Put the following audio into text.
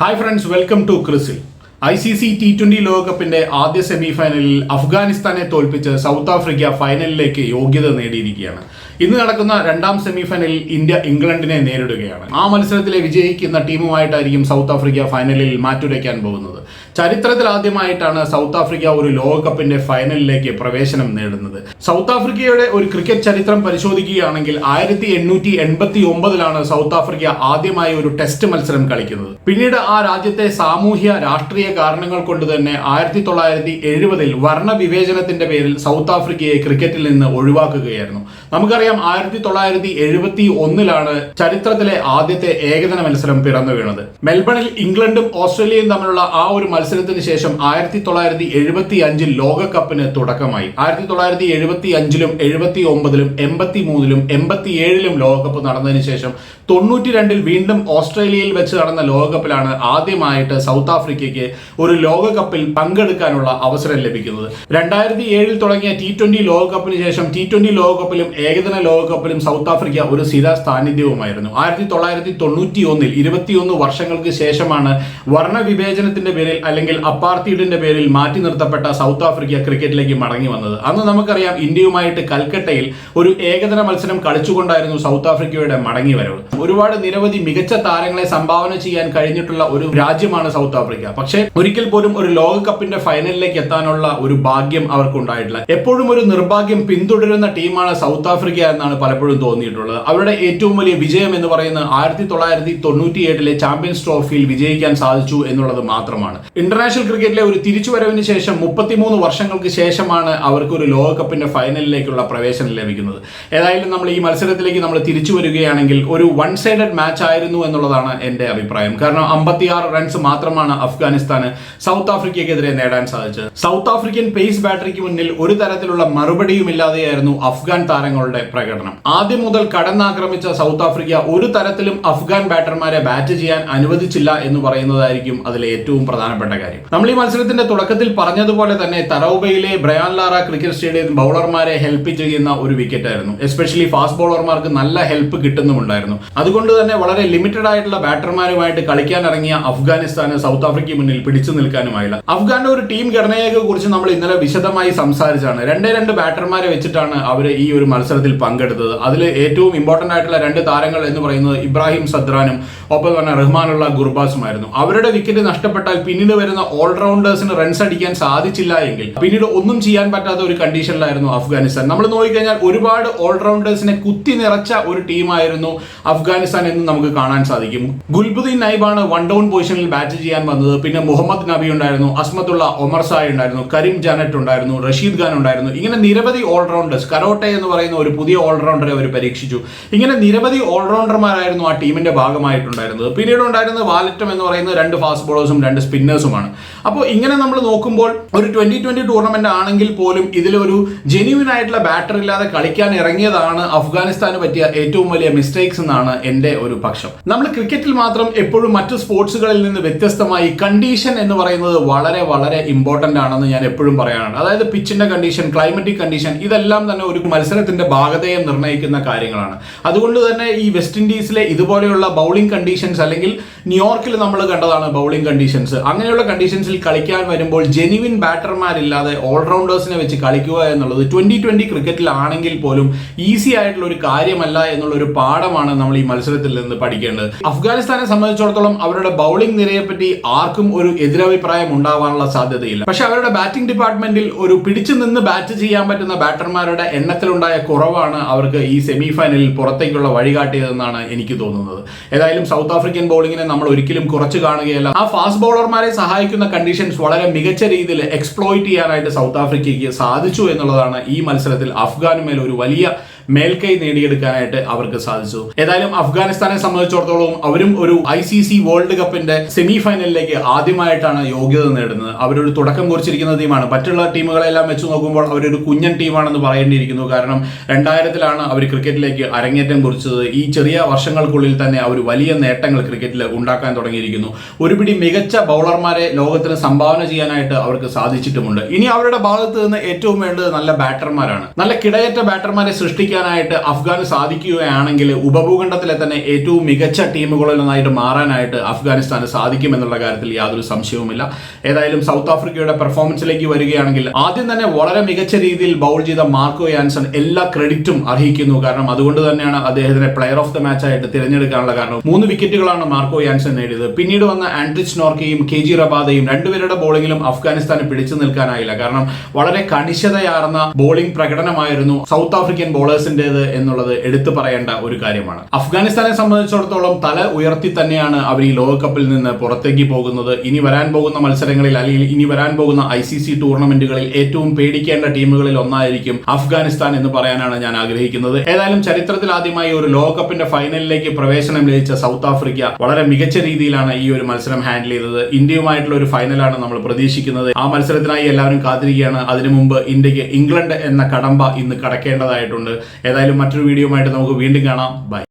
Hi friends welcome to CRISIL I C C T twenty ലോകകപ്പിന്റെ ആദ്യ semi ഫൈനലിൽ അഫ്ഗാനിസ്ഥാനെ തോൽപ്പിച്ച് സൗത്ത് ആഫ്രിക്ക ഫൈനലിലേക്ക് യോഗ്യത നേടിയിരിക്കുകയാണ്. ഇന്ന് നടക്കുന്ന രണ്ടാം സെമി ഫൈനലിൽ ഇന്ത്യ ഇംഗ്ലണ്ടിനെ നേരിടുകയാണ്. ആ മത്സരത്തിലെ വിജയിക്കുന്ന ടീമുമായിട്ടായിരിക്കും സൗത്ത് ആഫ്രിക്ക ഫൈനലിൽ മാറ്റുരയ്ക്കാൻ പോകുന്നത്. ചരിത്രത്തിൽ ആദ്യമായിട്ടാണ് സൗത്ത് ആഫ്രിക്ക ഒരു ലോകകപ്പിന്റെ ഫൈനലിലേക്ക് പ്രവേശനം നേടുന്നത്. സൗത്ത് ആഫ്രിക്കയുടെ ഒരു ക്രിക്കറ്റ് ചരിത്രം പരിശോധിക്കുകയാണെങ്കിൽ ആയിരത്തി എണ്ണൂറ്റി എൺപത്തി ഒമ്പതിലാണ് സൗത്ത് ആഫ്രിക്ക ആദ്യമായി ഒരു ടെസ്റ്റ് മത്സരം കളിക്കുന്നത്. പിന്നീട് ആ രാജ്യത്തെ സാമൂഹ്യ രാഷ്ട്രീയ കാരണങ്ങൾ കൊണ്ട് തന്നെ ആയിരത്തി തൊള്ളായിരത്തി എഴുപതിൽ വർണവിവേചനത്തിന്റെ പേരിൽ സൗത്ത് ആഫ്രിക്കയെ ക്രിക്കറ്റിൽ നിന്ന് ഒഴിവാക്കുകയായിരുന്നു. നമുക്കറിയാം ആയിരത്തി തൊള്ളായിരത്തി എഴുപത്തി ഒന്നിലാണ് ചരിത്രത്തിലെ ആദ്യത്തെ ഏകദിന മത്സരം പിറന്നു വീണത് മെൽബണിൽ ഇംഗ്ലണ്ടും ഓസ്ട്രേലിയയും തമ്മിലുള്ള ആ ഒരു മത്സരത്തിന് ശേഷം ആയിരത്തി തൊള്ളായിരത്തി എഴുപത്തി അഞ്ചിൽ ലോകകപ്പിന് തുടക്കമായി. ആയിരത്തി തൊള്ളായിരത്തി എഴുപത്തി അഞ്ചിലും എഴുപത്തി ഒമ്പതിലും എൺപത്തി മൂന്നിലും എൺപത്തി ഏഴിലും ലോകകപ്പ് നടന്നതിന് ശേഷം തൊണ്ണൂറ്റി രണ്ടിൽ വീണ്ടും ഓസ്ട്രേലിയയിൽ വെച്ച് നടന്ന ലോകകപ്പിലാണ് ആദ്യമായിട്ട് സൗത്ത് ആഫ്രിക്കയ്ക്ക് ഒരു ലോകകപ്പിൽ പങ്കെടുക്കാനുള്ള അവസരം ലഭിക്കുന്നത്. രണ്ടായിരത്തി ഏഴിൽ തുടങ്ങിയ ടി ട്വന്റി ലോകകപ്പിന് ശേഷം ടി ട്വന്റി ലോകകപ്പിലും ഏകദിന ലോകകപ്പിലും സൗത്ത് ആഫ്രിക്ക ഒരു സ്ഥിര സാന്നിധ്യവുമായിരുന്നു ആയിരത്തി തൊള്ളായിരത്തി തൊണ്ണൂറ്റി ഒന്നിൽ ഇരുപത്തിയൊന്ന് വർഷങ്ങൾക്ക് ശേഷമാണ് വർണ വിവേചനത്തിന്റെ പേരിൽ അല്ലെങ്കിൽ അപ്പാർത്തിയുടെ പേരിൽ മാറ്റി നിർത്തപ്പെട്ട സൗത്ത് ആഫ്രിക്ക ക്രിക്കറ്റിലേക്ക് മടങ്ങി വന്നത്. അന്ന് നമുക്കറിയാം ഇന്ത്യയുമായിട്ട് കൽക്കട്ടയിൽ ഒരു ഏകദിന മത്സരം കളിച്ചുകൊണ്ടായിരുന്നു സൗത്ത് ആഫ്രിക്കയുടെ മടങ്ങി വരവ്. ഒരുപാട് നിരവധി മികച്ച താരങ്ങളെ സംഭാവന ചെയ്യാൻ കഴിഞ്ഞിട്ടുള്ള ഒരു രാജ്യമാണ് സൗത്ത് ആഫ്രിക്ക. പക്ഷേ ഒരിക്കൽ പോലും ഒരു ലോകകപ്പിന്റെ ഫൈനലിലേക്ക് എത്താനുള്ള ഒരു ഭാഗ്യം അവർക്കുണ്ടായിട്ടില്ല. എപ്പോഴും ഒരു നിർഭാഗ്യം പിന്തുടരുന്ന ടീമാണ് സൗത്ത് ആഫ്രിക്ക എന്നാണ് പലപ്പോഴും തോന്നിയിട്ടുള്ളത്. അവരുടെ ഏറ്റവും വലിയ വിജയം എന്ന് പറയുന്നത് ആയിരത്തി തൊള്ളായിരത്തി തൊണ്ണൂറ്റി ചാമ്പ്യൻസ് ട്രോഫിയിൽ വിജയിക്കാൻ സാധിച്ചു എന്നുള്ളത് മാത്രമാണ്. ഇന്റർനാഷണൽ ക്രിക്കറ്റിലെ ഒരു തിരിച്ചുവരവിന് ശേഷം മുപ്പത്തിമൂന്ന് വർഷങ്ങൾക്ക് ശേഷമാണ് അവർക്ക് ഒരു ലോകകപ്പിന്റെ ഫൈനലിലേക്കുള്ള പ്രവേശനം ലഭിക്കുന്നത്. ഏതായാലും നമ്മൾ ഈ മത്സരത്തിലേക്ക് നമ്മൾ തിരിച്ചു വരികയാണെങ്കിൽ ഒരു വൺ സൈഡഡ് മാച്ച് ആയിരുന്നു എന്നുള്ളതാണ് എന്റെ അഭിപ്രായം. കാരണം അമ്പത്തിയാറ് റൺസ് മാത്രമാണ് അഫ്ഗാനിസ്ഥാന് സൗത്ത് ആഫ്രിക്കയ്ക്കെതിരെ നേടാൻ സാധിച്ചത്. സൗത്ത് ആഫ്രിക്കൻ പേസ് ബാറ്ററിക്ക് മുന്നിൽ ഒരു തരത്തിലുള്ള മറുപടിയും ഇല്ലാതെയായിരുന്നു അഫ്ഗാൻ താരങ്ങളുടെ പ്രകടനം. ആദ്യം മുതൽ കടന്നാക്രമിച്ച സൗത്ത് ആഫ്രിക്ക ഒരു തരത്തിലും അഫ്ഗാൻ ബാറ്റർമാരെ ബാറ്റ് ചെയ്യാൻ അനുവദിച്ചില്ല എന്ന് പറയുന്നതായിരിക്കും അതിലെ ഏറ്റവും പ്രധാനപ്പെട്ട കാര്യം. നമ്മൾ ഈ മത്സരത്തിന്റെ തുടക്കത്തിൽ പറഞ്ഞതുപോലെ തന്നെ തറൌബയിലെ ബ്രയാൻ ലാറ ക്രിക്കറ്റ് സ്റ്റേഡിയം ബൗളർമാരെ ഹെൽപ്പ് ചെയ്യുന്ന ഒരു വിക്കറ്റ് ആയിരുന്നു. എസ്പെഷ്യലി ഫാസ്റ്റ് ബൗളർമാർക്ക് നല്ല ഹെൽപ്പ് കിട്ടുന്നുമുണ്ടായിരുന്നു. അതുകൊണ്ട് തന്നെ വളരെ ലിമിറ്റഡ് ആയിട്ടുള്ള ബാറ്റർമാരുമായിട്ട് കളിക്കാൻ ഇറങ്ങിയ അഫ്ഗാനിസ്ഥാന് സൗത്ത് ആഫ്രിക്കയ്ക്ക് മുന്നിൽ പിടിച്ചു നിൽക്കാനുമായില്ല. അഫ്ഗാന്റെ ഒരു ടീം ഘടനയെ കുറിച്ച് നമ്മൾ ഇന്നലെ വിശദമായി സംസാരിച്ചാണ് രണ്ടേ രണ്ട് ബാറ്റർമാരെ വെച്ചിട്ടാണ് അവർ ഈ ഒരു മത്സരത്തിൽ പങ്കെടുത്തത്. അതിൽ ഏറ്റവും ഇമ്പോർട്ടന്റ് ആയിട്ടുള്ള രണ്ട് താരങ്ങൾ എന്ന് പറയുന്നത് ഇബ്രാഹിം സദ്രാനും ഒപ്പം തന്നെ റഹ്മാനുള്ള ഗുർബാസുമായിരുന്നു. അവരുടെ വിക്കറ്റ് നഷ്ടപ്പെട്ടാൽ പിന്നീട് വരുന്ന ഓൾറൗണ്ടേഴ്സിന് റൺസ് അടിക്കാൻ സാധിച്ചില്ല എങ്കിൽ പിന്നീട് ഒന്നും ചെയ്യാൻ പറ്റാത്ത ഒരു കണ്ടീഷനിലായിരുന്നു അഫ്ഗാനിസ്ഥാൻ. നമ്മൾ നോക്കിക്കഴിഞ്ഞാൽ ഒരുപാട് ഓൾറൗണ്ടേഴ്സിനെ കുത്തി നിറച്ച ഒരു ടീമായിരുന്നു അഫ്ഗാനിസ്ഥാൻ എന്ന് നമുക്ക് കാണാൻ സാധിക്കും. ഗുൽബുദ്ദീൻ നൈബാണ് വൺ ഡൗൺ പൊസിഷനിൽ ബാറ്റ് ചെയ്യാൻ വന്നത്. പിന്നെ മുഹമ്മദ് നബി ഉണ്ടായിരുന്നു അസ്മത്തുള്ള ഒമർ സായ് ഉണ്ടായിരുന്നു കരീം ജാനറ്റ് ഉണ്ടായിരുന്നു റഷീദ് ഖാൻ ഉണ്ടായിരുന്നു. ഇങ്ങനെ നിരവധി ഓൾറൗണ്ടേഴ്സ് കരോട്ടെ എന്ന് പറയുന്ന ഒരു പുതിയ ഓൾറൗണ്ടറെ അവർ പരീക്ഷിച്ചു. ഇങ്ങനെ നിരവധി ഓൾറൗണ്ടർമാരായിരുന്നു ആ ടീമിന്റെ ഭാഗമായിട്ടുണ്ടായിരുന്നത്. പിന്നീട് ഉണ്ടായിരുന്ന വാലറ്റം എന്ന് പറയുന്ന രണ്ട് ഫാസ്റ്റ് ബോളേഴ്സും രണ്ട് സ്പിന്നേഴ്സുമാണ് അപ്പോൾ ഇങ്ങനെ നമ്മൾ നോക്കുമ്പോൾ ഒരു ട്വന്റി ട്വന്റി ടൂർണമെന്റ് ആണെങ്കിൽ പോലും ഇതിലൊരു ജെന്യൂൻ ആയിട്ടുള്ള ബാറ്റർ ഇല്ലാതെ കളിക്കാൻ ഇറങ്ങിയതാണ് അഫ്ഗാനിസ്ഥാന് പറ്റിയ ഏറ്റവും വലിയ മിസ്റ്റേക്സ് എന്നാണ് എന്റെ ഒരു പക്ഷം. നമ്മൾ ക്രിക്കറ്റിൽ മാത്രം എപ്പോഴും മറ്റു സ്പോർട്സുകളിൽ നിന്ന് വ്യത്യസ്തമായി കണ്ടീഷൻ എന്ന് പറയുന്നത് വളരെ വളരെ ഇമ്പോർട്ടന്റ് ആണെന്ന് ഞാൻ എപ്പോഴും പറയാറുണ്ട്. അതായത് പിച്ചിന്റെ കണ്ടീഷൻ ക്ലൈമറ്റിക് കണ്ടീഷൻ ഇതെല്ലാം തന്നെ ഒരു മത്സരത്തിന്റെ ഭാഗതയെ നിർണയിക്കുന്ന കാര്യങ്ങളാണ്. അതുകൊണ്ട് തന്നെ ഈ വെസ്റ്റ് ഇൻഡീസിലെ ഇതുപോലെയുള്ള ബൗളിംഗ് കണ്ടീഷൻസ് അല്ലെങ്കിൽ ന്യൂയോർക്കിൽ നമ്മൾ കണ്ടതാണ് ബൗളിംഗ് കണ്ടീഷൻസ് അങ്ങനെയുള്ള കണ്ടീഷൻസിൽ കളിക്കാൻ വരുമ്പോൾ ജെനുവിൻ ബാറ്റർമാരില്ലാതെ ഓൾറൗണ്ടേഴ്സിനെ വെച്ച് കളിക്കുക എന്നുള്ളത് ട്വന്റി ട്വന്റി ക്രിക്കറ്റിലാണെങ്കിൽ പോലും ഈസി ആയിട്ടുള്ള ഒരു കാര്യമല്ല എന്നുള്ള ഒരു പാഠമാണ് നമ്മൾ ഈ മത്സരത്തിൽ നിന്ന് പഠിക്കേണ്ടത്. അഫ്ഗാനിസ്ഥാനെ സംബന്ധിച്ചിടത്തോളം അവരുടെ ബൗളിംഗ് നിരയെ പറ്റി ആർക്കും ഒരു എതിരഭിപ്രായം ഉണ്ടാവാനുള്ള സാധ്യതയില്ല. പക്ഷെ അവരുടെ ബാറ്റിംഗ് ഡിപ്പാർട്ട്മെന്റിൽ ഒരു പിടിച്ചു നിന്ന് ബാറ്റ് ചെയ്യാൻ പറ്റുന്ന ബാറ്റർമാരുടെ എണ്ണത്തിലുണ്ടായ കുറവാണ് അവർക്ക് ഈ സെമി ഫൈനലിൽ പുറത്തേക്കുള്ള വഴികാട്ടിയതെന്നാണ് എനിക്ക് തോന്നുന്നത്. ഏതായാലും സൗത്ത് ആഫ്രിക്കൻ ബൗളിങ്ങിനെ നമ്മൾ ഒരിക്കലും കുറച്ച് കാണുകയല്ല. ആ ഫാസ്റ്റ് ബൗളർമാരെ സഹായിക്കുന്ന കണ്ടീഷൻസ് വളരെ മികച്ച രീതിയിൽ എക്സ്പ്ലോയിറ്റ് ചെയ്യാനായിട്ട് സൗത്ത് ആഫ്രിക്കയ്ക്ക് സാധിച്ചു എന്നുള്ളതാണ് ഈ മത്സരത്തിൽ അഫ്ഗാനുമേൽ ഒരു വലിയ മേൽക്കൈ നേടിയെടുക്കാനായിട്ട് അവർക്ക് സാധിച്ചു. ഏതായാലും അഫ്ഗാനിസ്ഥാനെ സംബന്ധിച്ചിടത്തോളം അവരും ഒരു ഐ സി സി വേൾഡ് കപ്പിന്റെ സെമി ഫൈനലിലേക്ക് ആദ്യമായിട്ടാണ് യോഗ്യത നേടുന്നത്. അവരൊരു തുടക്കം കുറിച്ചിരിക്കുന്ന ടീമാണ്. മറ്റുള്ള ടീമുകളെല്ലാം വെച്ച് നോക്കുമ്പോൾ അവരൊരു കുഞ്ഞൻ ടീമാണെന്ന് പറയേണ്ടിയിരിക്കുന്നു. കാരണം രണ്ടായിരത്തിലാണ് അവർ ക്രിക്കറ്റിലേക്ക് അരങ്ങേറ്റം കുറിച്ചത്. ഈ ചെറിയ വർഷങ്ങൾക്കുള്ളിൽ തന്നെ അവർ വലിയ നേട്ടങ്ങൾ ക്രിക്കറ്റിൽ ഉണ്ടാക്കാൻ തുടങ്ങിയിരിക്കുന്നു. ഒരുപിടി മികച്ച ബൗളർമാരെ ലോകത്തിന് സംഭാവന ചെയ്യാനായിട്ട് അവർക്ക് സാധിച്ചിട്ടുമുണ്ട്. ഇനി അവരുടെ ഭാഗത്ത് നിന്ന് ഏറ്റവും വേണ്ടത് നല്ല ബാറ്റർമാരാണ്. നല്ല കിടയറ്റ ബാറ്റർമാരെ സൃഷ്ടിക്കാൻ തോൽപ്പിക്കാനായിട്ട് അഫ്ഗാന് സാധിക്കുകയാണെങ്കിൽ ഉപഭൂഖണ്ഡത്തിലെ തന്നെ ഏറ്റവും മികച്ച ടീമുകളിൽ ഒന്നായിട്ട് മാറാനായിട്ട് അഫ്ഗാനിസ്ഥാന് സാധിക്കുമെന്നുള്ള കാര്യത്തിൽ യാതൊരു സംശയവുമില്ല. ഏതായാലും സൗത്ത് ആഫ്രിക്കയുടെ പെർഫോമൻസിലേക്ക് വരികയാണെങ്കിൽ ആദ്യം തന്നെ വളരെ മികച്ച രീതിയിൽ ബൗൾ ചെയ്ത മാർക്കോ യാൻസൺ എല്ലാ ക്രെഡിറ്റും അർഹിക്കുന്നു. കാരണം അതുകൊണ്ട് തന്നെയാണ് അദ്ദേഹത്തിനെ പ്ലെയർ ഓഫ് ദ മാച്ച് ആയിട്ട് തിരഞ്ഞെടുക്കാനുള്ള കാരണം. മൂന്ന് വിക്കറ്റുകളാണ് മാർക്കോ യാൻസൺ നേടിയത്. പിന്നീട് വന്ന ആൻഡ്രിച്ച് നോർക്കയും കെ ജി റബാദയും രണ്ടുപേരുടെ ബോളിംഗിലും അഫ്ഗാനിസ്ഥാന് പിടിച്ചു നിൽക്കാനായില്ല. കാരണം വളരെ കണിശതയാർന്ന ബോളിംഗ് പ്രകടനമായിരുന്നു സൗത്ത് ആഫ്രിക്കൻ ബോളേഴ്സിന്റേത് എന്നുള്ളത് എടുത്തു പറയേണ്ട ഒരു കാര്യമാണ്. അഫ്ഗാനിസ്ഥാനെ സംബന്ധിച്ചിടത്തോളം തല ഉയർത്തി തന്നെയാണ് അവർ ഈ ലോകകപ്പിൽ നിന്ന് പുറത്തേക്ക് പോകുന്നത്. ഇനി വരാൻ പോകുന്ന മത്സരങ്ങളിൽ അല്ലെങ്കിൽ ഇനി വരാൻ പോകുന്ന ഐ സി സി ടൂർണമെന്റുകളിൽ ഏറ്റവും പേടിക്കേണ്ട ടീമുകളിൽ ഒന്നായിരിക്കും അഫ്ഗാനിസ്ഥാൻ എന്ന് പറയാനാണ് ഞാൻ ആഗ്രഹിക്കുന്നത്. ഏതായാലും ചരിത്രത്തിൽ ആദ്യമായി ഒരു ലോകകപ്പിന്റെ ഫൈനലിലേക്ക് പ്രവേശനം ലഭിച്ച സൗത്ത് ആഫ്രിക്ക വളരെ മികച്ച രീതിയിലാണ് ഈ ഒരു മത്സരം ഹാൻഡിൽ ചെയ്തത്. ഇന്ത്യയുമായിട്ടുള്ള ഒരു ഫൈനലാണ് നമ്മൾ പ്രതീക്ഷിക്കുന്നത്. ആ മത്സരത്തിനായി എല്ലാവരും കാത്തിരിക്കുകയാണ്. അതിനു മുമ്പ് ഇന്ത്യയ്ക്ക് ഇംഗ്ലണ്ട് എന്ന കടമ്പ ഇന്ന് കടക്കേണ്ടതായിട്ടുണ്ട്. ഏതായാലും മറ്റൊരു വീഡിയോ നമുക്ക് വീണ്ടും കാണാം. ബൈ